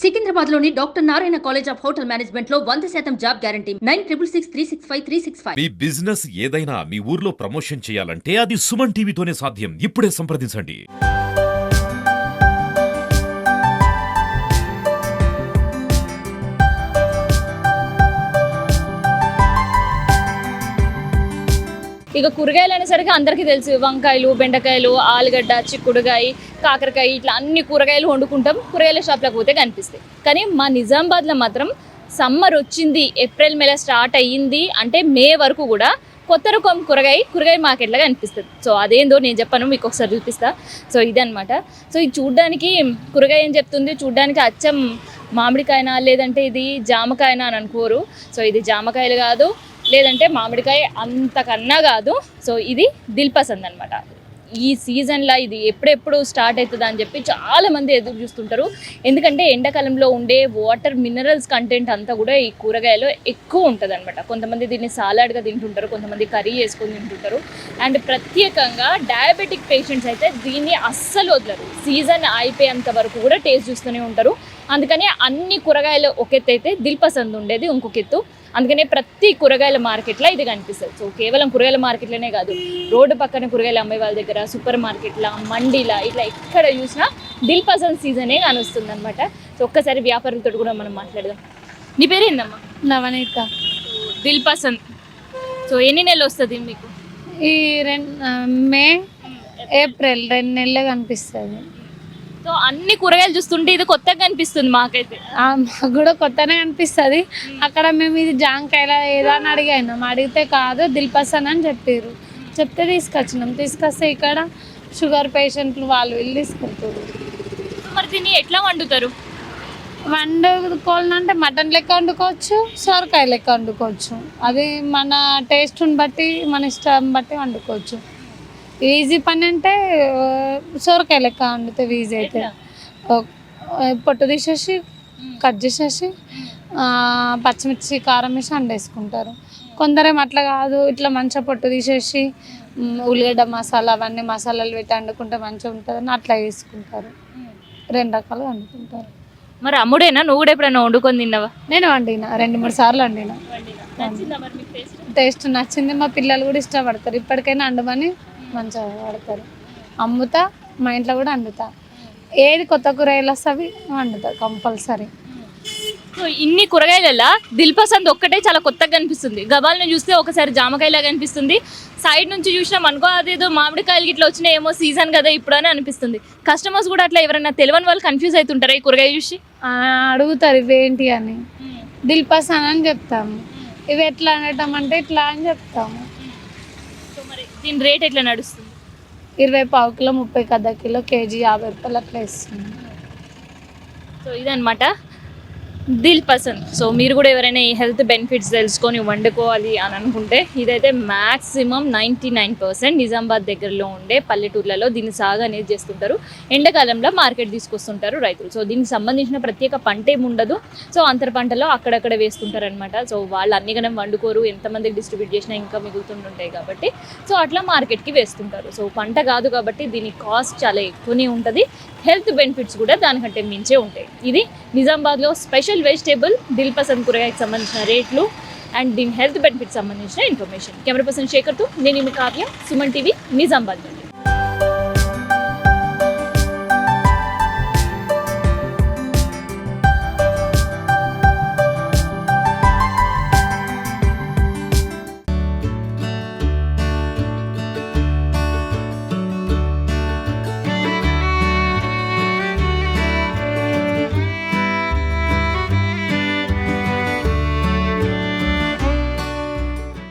సికింద్రాబాద్లోని doctor Narayana college of hotel మేనేజ్మెంట్లో వంద శాతం job guarantee. Nine triple six three six five three six five. మీ business ఏదైనా మీ ఊర్లో ప్రమోషన్ చేయాలంటే అది సుమన్ టీవీతోనే సాధ్యం. ఇప్పుడే సంప్రదించండి. ఇక కూరగాయలు అనేసరికి అందరికీ తెలుసు. వంకాయలు బెండకాయలు ఆలుగడ్డ చిక్కుడుగాయ కాకరకాయ ఇట్లా అన్ని కూరగాయలు వండుకుంటాం. కూరగాయల షాప్లకు పోతే కనిపిస్తాయి. కానీ మా నిజామాబాద్లో మాత్రం సమ్మర్ వచ్చింది ఏప్రిల్ మేల స్టార్ట్ అయ్యింది అంటే మే వరకు కూడా కొత్త రకం కూరగాయ కూరగాయ మార్కెట్లో కనిపిస్తుంది. సో అదేందో నేను చెప్పాను మీకు ఒకసారి చూపిస్తా. సో ఇదనమాట సో ఇది చూడ్డానికి కూరగాయ ఏం చెప్తుంది? చూడ్డానికి అచ్చం మామిడికాయనా లేదంటే ఇది జామకాయనా అని అనుకోరు. సో ఇది జామకాయలు కాదు. లేదంటే మామిడికాయ అంతకన్నా కాదు. సో ఇది దిల్పసంద్ అనమాట ఈ సీజన్లో ఇది ఎప్పుడెప్పుడు స్టార్ట్ అవుతుంది అని చెప్పి చాలా మంది ఎదురు చూస్తుంటారు. ఎందుకంటే ఎండాకాలంలో ఉండే వాటర్ మినరల్స్ కంటెంట్ అంతా కూడా ఈ కూరగాయలో ఎక్కువ ఉంటుంది అనమాట కొంతమంది దీన్ని సాలాడ్గా తింటుంటారు కొంతమంది కర్రీ చేసుకొని తింటుంటారు. అండ్ ప్రత్యేకంగా డయాబెటిక్ పేషెంట్స్ అయితే దీన్ని అస్సలు వదలరు. సీజన్ అయిపోయేంత వరకు కూడా టేస్ట్ చూస్తూనే ఉంటారు. అందుకని అన్ని కూరగాయలు ఒక ఎత్తు అయితే దిల్పసంద్ ఉండేది ఇంకొక ఎత్తు అందుకనే ప్రతి కూరగాయల మార్కెట్లో ఇది కనిపిస్తుంది. సో కేవలం కూరగాయల మార్కెట్లోనే కాదు రోడ్డు పక్కన కూరగాయలు అమ్మే వాళ్ళ దగ్గర సూపర్ మార్కెట్ల మండీలా ఇట్లా ఎక్కడ చూసినా దిల్ పసంద్ సీజనే కానొస్తుంది అనమాట సో ఒక్కసారి వ్యాపారులతో కూడా మనం మాట్లాడదాం. నీ పేరేందమ్మా నవనీత. దిల్ పసంద్. సో ఎన్ని నెలలు వస్తుంది మీకు? ఈ రెండు మే ఏప్రిల్ రెండు నెలలు కనిపిస్తుంది. సో అన్ని కూరగాయలు చూస్తుంటే ఇది కొత్తగా కనిపిస్తుంది మాకైతే. ఆ, మాకు కూడా కొత్తనే అనిపిస్తుంది అక్కడ మేము ఇది జాంకాయల ఏదా అని అడిగాను. అడిగితే కాదు దిల్పసన్ అని చెప్పారు చెప్తే తీసుకొచ్చినాం. తీసుకొస్తే ఇక్కడ షుగర్ పేషెంట్లు వాళ్ళు వెళ్ళి తీసుకెళ్తారు మరి దీన్ని ఎట్లా వండుతారు? వండుకోవాలంటే మటన్ లెక్క వండుకోవచ్చు సొరకాయ లెక్క వండుకోవచ్చు. అది మన టేస్ట్ని బట్టి మన ఇష్టం బట్టి వండుకోవచ్చు. ఈజీ పని అంటే సొరకాయ లెక్క వండితే ఈజీ అయితే. పొట్టు తీసేసి కట్ చేసేసి పచ్చిమిర్చి కారం వేసి వండేసుకుంటారు కొందరేమో అట్లా కాదు ఇట్లా మంచిగా పొట్టు తీసేసి ఉల్లిగడ్డ మసాలా అవన్నీ మసాలాలు పెట్టి వండుకుంటే మంచిగా ఉంటుందని అట్లా వేసుకుంటారు రెండు రకాలుగా వండుకుంటారు మరి అమ్ముడేనా? నువ్వు కూడా ఎప్పుడైనా వండుకొని తిన్నావా? నేను వండిన రెండు మూడు సార్లు వండిన. టేస్ట్ నచ్చింది మా పిల్లలు కూడా ఇష్టపడతారు. ఇప్పటికైనా వండమని మంచిగా పడతారు అమ్ముతా మా ఇంట్లో కూడా వండుతా. ఏది కొత్త కూరగాయలు వస్తే అవి వండుతా కంపల్సరీ. సో ఇన్ని కూరగాయలలో దిల్పసంద్ ఒక్కటే చాలా కొత్తగా కనిపిస్తుంది. గబాల్ని చూస్తే ఒకసారి జామకాయలా కనిపిస్తుంది. సైడ్ నుంచి చూసినాం అనుకో అదేదో మామిడికాయలు ఇట్లా వచ్చినాయి ఏమో సీజన్ కదా ఇప్పుడు అని అనిపిస్తుంది. కస్టమర్స్ కూడా అట్లా ఎవరైనా తెలియని వాళ్ళు కన్ఫ్యూజ్ అవుతుంటారా ఈ కూరగాయ చూసి? అడుగుతారు ఇవేంటి అని. దిల్పసన్ అని చెప్తాము. ఇవి ఎట్లా అనటం అంటే ఇట్లా అని చెప్తాము. దీని రేట్ ఎట్లా నడుస్తుంది? ఇరవై పావు కిలో ముప్పై అర్ధ కిలో కేజీ యాభై రూపాయలు అట్లా ఇస్తుంది సో ఇదనమాట దిల్ పసంద్. సో మీరు కూడా ఎవరైనా ఈ హెల్త్ బెనిఫిట్స్ తెలుసుకొని వండుకోవాలి అని అనుకుంటే ఇదైతే maximum ninety nine percent Nizamabad దగ్గరలో ఉండే పల్లెటూర్లలో దీన్ని సాగు అనేది చేస్తుంటారు. ఎండాకాలంలో మార్కెట్ తీసుకొస్తుంటారు రైతులు. సో దీనికి సంబంధించిన ప్రత్యేక పంట ఏమి ఉండదు. సో అంతర పంటలో అక్కడక్కడ వేస్తుంటారు అనమాట సో వాళ్ళు అన్ని గణం వండుకోరు. ఎంతమందికి డిస్ట్రిబ్యూట్ చేసినా ఇంకా మిగులుతుంటుంటాయి కాబట్టి. సో అట్లా మార్కెట్కి వేస్తుంటారు. సో పంట కాదు కాబట్టి దీని కాస్ట్ చాలా ఎక్కువనే ఉంటుంది. హెల్త్ బెనిఫిట్స్ కూడా దానికంటే మించే ఉంటాయి. ఇది నిజామాబాద్లో స్పెషల్ వెజిటేబుల్ దిల్ పసంద్ కూరగాయకి సంబంధించిన రేట్లు అండ్ దీని హెల్త్ బెనిఫిట్స్ సంబంధించిన ఇన్ఫర్మేషన్ కెమెరా పర్సన్ శేఖర్తో నేను మీ కావ్య సుమన్ టీవీ నిజామాబాద్ నుండి